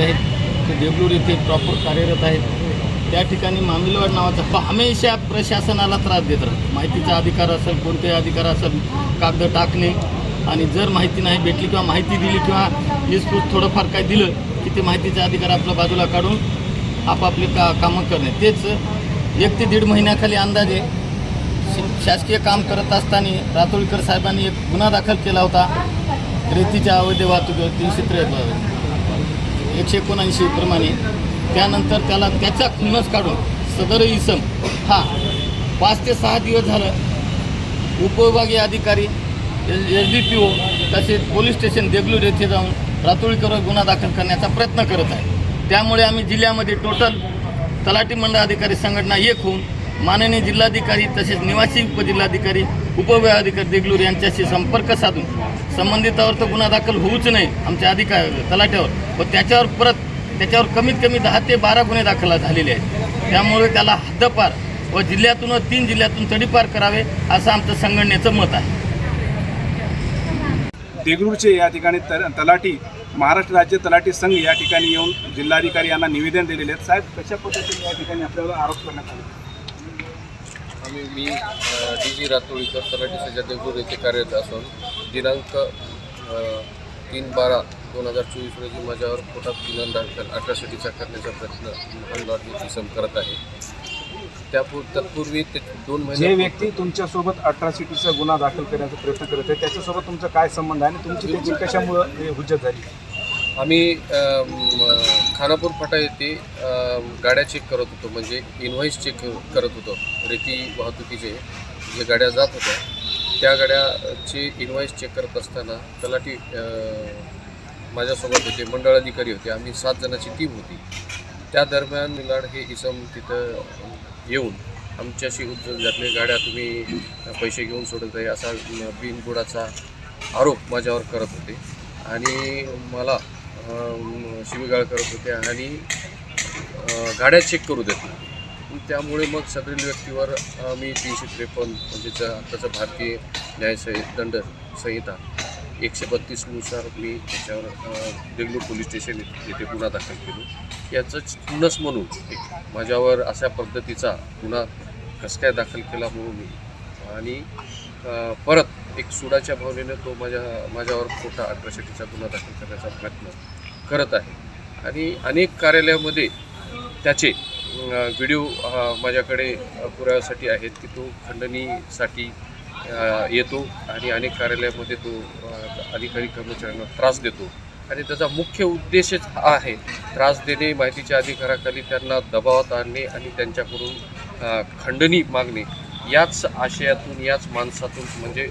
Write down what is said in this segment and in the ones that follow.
रातोडीकर आहेत ते देगलूर येथे प्रॉपर कार्यरत आहेत. त्या ठिकाणी मामिलवाड नावाचा हमेशा प्रशासनाला त्रास देत राहतो. माहितीचा अधिकार असेल कोणतेही अधिकार असेल कागद टाकणे. आणि जर माहिती नाही भेटली किंवा माहिती दिली किंवा इसपूस थोडंफार काय दिलं की ते माहितीचा अधिकार आपल्या बाजूला काढून आपापले का कामं करणे. तेच एक ते दीड महिन्याखाली अंदाजे शासकीय काम करत असताना रातोळीकर साहेबांनी एक गुन्हा दाखल केला होता. रेतीच्या अवैध वाहतुकीवर तीनशे त्रे एकशे एकोणऐंशी प्रमाणे. त्यानंतर त्याला त्याचा खुन्नस काढून सदर इसम हा पाच ते सहा दिवस झालं. उपविभागीय अधिकारी एस डी पी ओ तसेच पोलीस स्टेशन देगलूर येथे जाऊन रातोळीकर गुन्हा दाखल करण्याचा प्रयत्न करत आहे. त्यामुळे आम्ही जिल्ह्यामध्ये टोटल तलाठी मंडळ अधिकारी संघटना एक होऊन माननीय जिल्हाधिकारी तसेच निवासी उपजिल्हाधिकारी उपविभागाधिकारी देगलूर यांच्याशी संपर्क साधून संबंधितावर तर गुन्हा दाखल होऊच नाही आमच्या अधिकारी तलाट्यावर व त्याच्यावर परत त्याच्यावर कमीत कमी दहा ते बारा गुन्हे दाखल झालेले आहेत. त्यामुळे त्याला हद्दपार व जिल्ह्यातून व तीन जिल्ह्यातून तडीपार करावे असं आमचं संघटनेचं मत आहे. देगलूरचे या ठिकाणी त तलाठी महाराष्ट्र राज्य तलाठी संघ या ठिकाणी येऊन जिल्हाधिकारी यांना निवेदन दिलेले आहेत. साहेब कशा पद्धतीने या ठिकाणी आपल्याला आरोप करण्यात आले? आम्ही मी डी जी रातोळीकर तलाठी सज्जा देगलूर येथे कार्यरत असून दिनांक तीन बारा दोन हजार चोवीस रोजी माझ्यावर पोटात गुन्हा दाखल अट्रॉसिटीचा करण्याचा प्रयत्न महान इसम करत आहे. त्यापूर तत्पूर्वी ते दोन जे महिने व्यक्ती तुमच्यासोबत अठरासिटीचा गुन्हा दाखल करण्याचा प्रयत्न करत आहे त्याच्यासोबत तुमचा काय संबंध आहे आणि तुमची त्याची कशामुळं हुज्जत झाली? आम्ही खानापूर फाटा येथे गाड्या चेक करत होतो. म्हणजे इनव्हॉइस चेक करत होतो. रेती वाहतुकीचे जे गाड्या जात होत्या त्या गाड्याचे इनव्हॉइस चेक करत असताना तलाठी माझ्यासोबत होते मंडळ अधिकारी होते. आम्ही सात जणांची टीम होती. त्या दरम्यान मिलाड हे इसम तिथं येऊन आमच्याशी उज्ज्वल जातले गाड्या तुम्ही पैसे घेऊन सोडत आहे असा बिनबुडाचा आरोप माझ्यावर करत होते. आणि मला शिवीगाळ करत होते आणि गाड्या चेक करू देत नाही. त्यामुळे मग सदरील व्यक्तीवर मी तीनशे त्रेपन्न म्हणजे ज- भारतीय न्यायसंहि दंड संहिता एकशे बत्तीसनुसार मी त्याच्यावर देगलूर पोलीस स्टेशन येथे गुन्हा दाखल केलो. याचंच खुन्नस म्हणून एक माझ्यावर अशा पद्धतीचा गुन्हा कसं काय दाखल केला म्हणून मी आणि परत एक सुडाच्या भावनेनं तो माझ्या माझ्यावर खोटा अट्रॉसिटीचा गुन्हा दाखल करण्याचा प्रयत्न करत आहे. आणि अनेक कार्यालयामध्ये त्याचे व्हिडिओ माझ्याकडे पुराव्यासाठी आहेत की तो खंडणीसाठी येतो आणि अनेक कार्यालयामध्ये तो अधिकारी कर्मचाऱ्यांना त्रास देतो. आणि त्याचा मुख्य उद्देशच हा आहे त्रास देणे माहितीच्या अधिकाराखाली त्यांना दबावात आणणे आणि त्यांच्याकडून खंडणी मागणे याच आशयातून याच माणसातून म्हणजे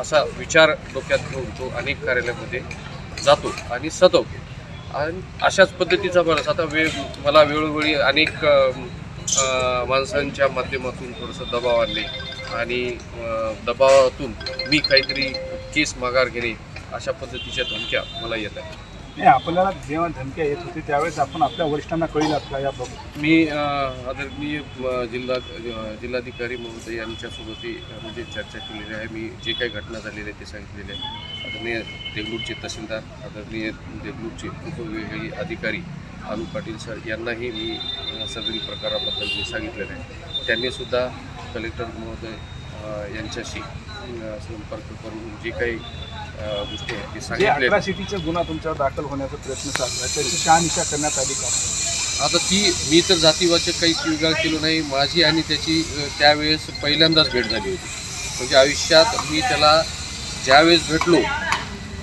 असा विचार डोक्यात घेऊन तो अनेक कार्यालयामध्ये जातो आणि सतवतो आणि अशाच पद्धतीचा बरंच आता वेळ मला वेळोवेळी अनेक माणसांच्या माध्यमातून थोडंसं दबाव आणले. आणि दबावातून मी काहीतरी केस माघार घेणे अशा पद्धतीच्या धमक्या मला येत आहेत. नाही आपल्याला जेव्हा धमक्या येत होती त्यावेळेस आपण आपल्या वरिष्ठांना कळलं का याबाबत मी आदरणीय जिल्हा जिल्हाधिकारी महोदय यांच्यासोबतही म्हणजे चर्चा केलेली आहे. मी जे काही घटना झालेली आहे ते सांगितलेले आहे. आदरणीय देगलूरचे तहसीलदार आदरणीय देगलूरचे उपविभागीय अधिकारी अनु पाटील सर यांनाही मी सगळी प्रकाराबद्दल मी सांगितलेलं आहे त्यांनीसुद्धा कलेक्टर महोदय यांच्याशी संपर्क करून जे काही गोष्टी गुन्हा तुमच्यावर दाखल होण्याचा प्रयत्न चालू आहे त्याची शहानिशा करण्यात आली का? आता ती मी तर जातीवाचक काही शिवीगाळ केलो नाही. माझी आणि त्याची त्यावेळेस पहिल्यांदाच भेट झाली होती. म्हणजे आयुष्यात मी त्याला ज्यावेळेस भेटलो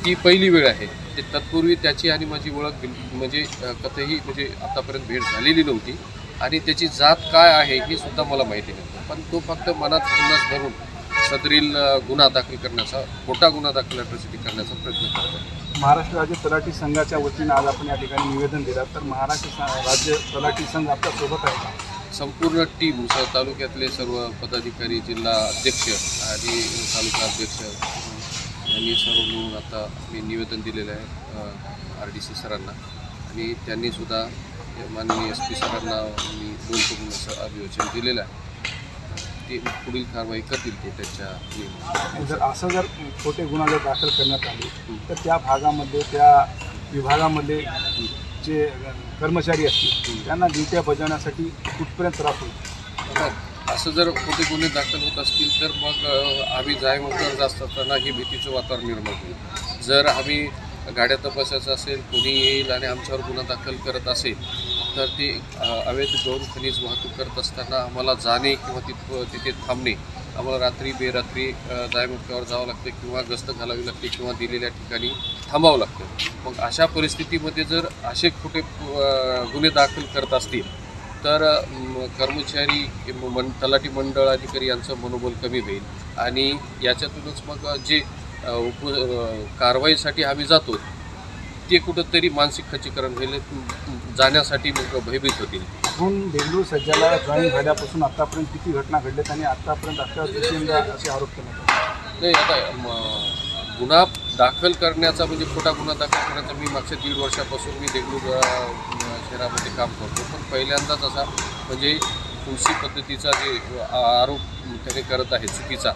ती पहिली वेळ आहे. ते तत्पूर्वी त्याची आणि माझी ओळख म्हणजे कथेही म्हणजे आतापर्यंत भेट झालेली नव्हती. आणि त्याची जात काय आहे हे सुद्धा मला माहिती नव्हतं. पण तो फक्त मनात खुन्नस धरून सदरील गुन्हा दाखल करण्याचा खोटा गुन्हा दाखल अट्रॉसिटी करण्याचा प्रयत्न करत. आहे महाराष्ट्र राज्य तलाठी संघाच्या वतीनं आज आपण या ठिकाणी निवेदन दिलं. तर महाराष्ट्र राज्य तलाठी संघ आपल्यासोबत आहे संपूर्ण टीम स तालुक्यातले सर्व पदाधिकारी जिल्हा अध्यक्ष आणि तालुका अध्यक्ष यांनी सर्व मिळून आता मी निवेदन दिलेलं आहे आर डी सी सरांना. आणि त्यांनीसुद्धा माननीय एस पी सरांना मी दोन करून असं अभिवचन दिलेलं आहे. ते पुढील कारवाई करतील ते त्यांच्या जर असं जर खोटे गुन्हा जर दाखल करण्यात आले तर त्या भागामध्ये त्या विभागामधले जे कर्मचारी असतील त्यांना ड्युट्या बजावण्यासाठी कुठपर्यंत त्रास होईल? असं जर खोटे गुन्हे दाखल होत असतील तर मग आम्ही जायमुखवर जास्त असताना ही भीतीचं वातावरण निर्माण होईल. जर आम्ही गाड्या तपासायचं असेल कोणी येईल आणि आमच्यावर गुन्हा दाखल करत असेल तर ते अवैध गौण खनिज वाहतूक करत असताना आम्हाला जाणे किंवा तिथ तिथे थांबणे आम्हाला रात्री बेरात्री अ, जायमुख्यावर जावं लागतं किंवा गस्त घालावी लागते किंवा दिलेल्या ठिकाणी थांबावं लागतं. मग अशा परिस्थितीमध्ये जर असे खोटे गुन्हे दाखल करत असतील तर कर्मचारी म- मन तलाठी मंडळ अधिकारी यांचं मनोबल कमी होईल आणि याच्यातूनच मग जे उप कारवाईसाठी आम्ही जातो ते कुठंतरी मानसिक खच्चीकरण होईल जाण्यासाठी मग भयभीत होतील. आपण बेंगळूर सज्जाला जॉईन झाल्यापासून आतापर्यंत किती घटना घडल्यात आणि आतापर्यंत अशा असे आरोप आले. नाही आता गुन्हा दाखल करण्याचा म्हणजे खोटा गुन्हा दाखल करण्याचा मी मागच्या दीड वर्षापासून मी देगलूर शहरामध्ये काम करतो. पण पहिल्यांदाच असा म्हणजे तुलसी पद्धतीचा जे आरोप त्याने करत आहे चुकीचा.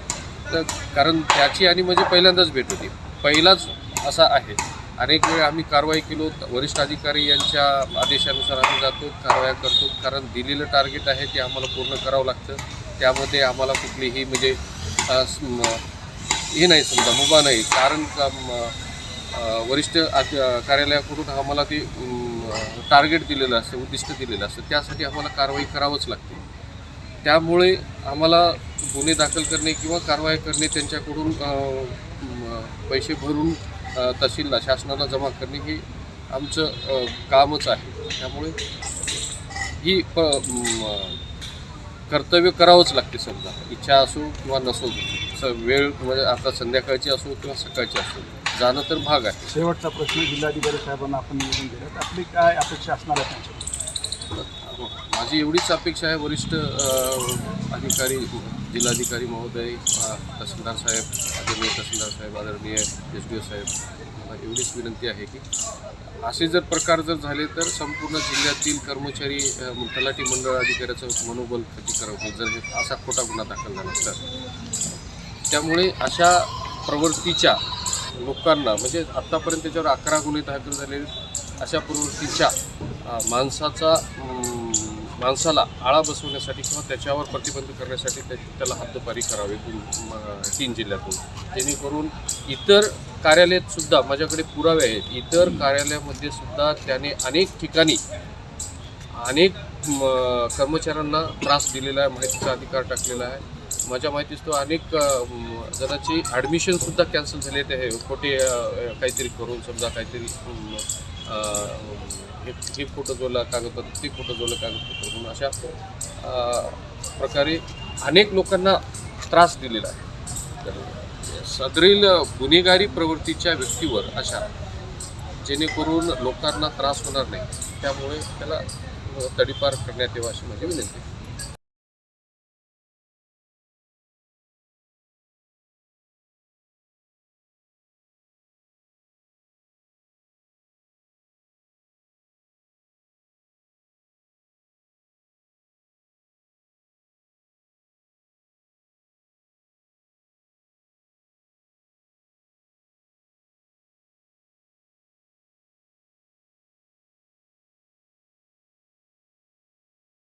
तर कारण त्याची आणि म्हणजे पहिल्यांदाच भेट होती. पहिलाच असा आहे. अनेक वेळ आम्ही कारवाई केलो. वरिष्ठ अधिकारी यांच्या आदेशानुसार आम्ही जातो कारवाया करतो. कारण दिलेलं टार्गेट आहे ते आम्हाला पूर्ण करावं लागतं. त्यामध्ये आम्हाला कुठलीही म्हणजे हे नाही समजा मुभा नाही. कारण का वरिष्ठ कार्यालयाकडून आम्हाला ते टार्गेट दिलेलं असतं उद्दिष्ट दिलेलं असतं. त्यासाठी आम्हाला कारवाई करावंच लागते. त्यामुळे आम्हाला गुन्हे दाखल करणे किंवा कारवाई करणे त्यांच्याकडून पैसे भरून तहसीलला शासनाला जमा करणे हे आमचं कामच आहे. त्यामुळे ही प कर्तव्य करावंच लागते समजा. इच्छा असो किंवा नसो स वेळ म्हणजे आता संध्याकाळची असो किंवा सकाळची असो. जाणं तर भाग आहे. शेवटचा प्रश्न जिल्हाधिकारी साहेबांना आपण निवेदन दिलं. आपली काय अपेक्षा असणार आहे त्यांच्याकडून माझी एवढीच अपेक्षा आहे वरिष्ठ अधिकारी जिल्हाधिकारी महोदय तहसीलदार साहेब आदरणीय तहसीलदार साहेब आदरणीय एस डी ओ साहेब मला एवढीच विनंती आहे की असे जर प्रकार जर झाले तर संपूर्ण जिल्ह्यातील कर्मचारी तलाठी मंडळ अधिकाऱ्याचं मनोबल खच्चीकरण करावं जर हे असा खोटा गुन्हा दाखल झाला तर. त्यामुळे अशा प्रवृत्तीच्या लोकांना म्हणजे आत्तापर्यंत त्याच्यावर अकरा गुन्हे दाखल झालेले अशा प्रवृत्तीच्या माणसाचा माणसाला आळा बसवण्यासाठी किंवा त्याच्यावर प्रतिबंध करण्यासाठी त्या त्याला हद्दपारी करावी तीन जिल्ह्यातून. जेणेकरून इतर कार्यालयात सुद्धा माझ्याकडे पुरावे आहेत. इतर कार्यालयामध्ये सुद्धा त्याने अनेक ठिकाणी अनेक म, कर्मचाऱ्यांना त्रास दिलेला आहे माहितीचा अधिकार टाकलेला आहे. माझ्या माहितीच तो अनेक जणांची ॲडमिशनसुद्धा कॅन्सल झाले ते हे खोटे काहीतरी करून समजा काहीतरी हे फोटो जोडला कागदपत्र ते फोटो जोडलं कागदपत्र म्हणून अशा प्रकारे अनेक लोकांना त्रास दिलेला आहे. तर सदरील गुन्हेगारी प्रवृत्तीच्या व्यक्तीवर अशा जेणेकरून लोकांना त्रास होणार नाही. त्यामुळे त्याला तडीपार करण्यात यावं अशी माझी विनंती आहे.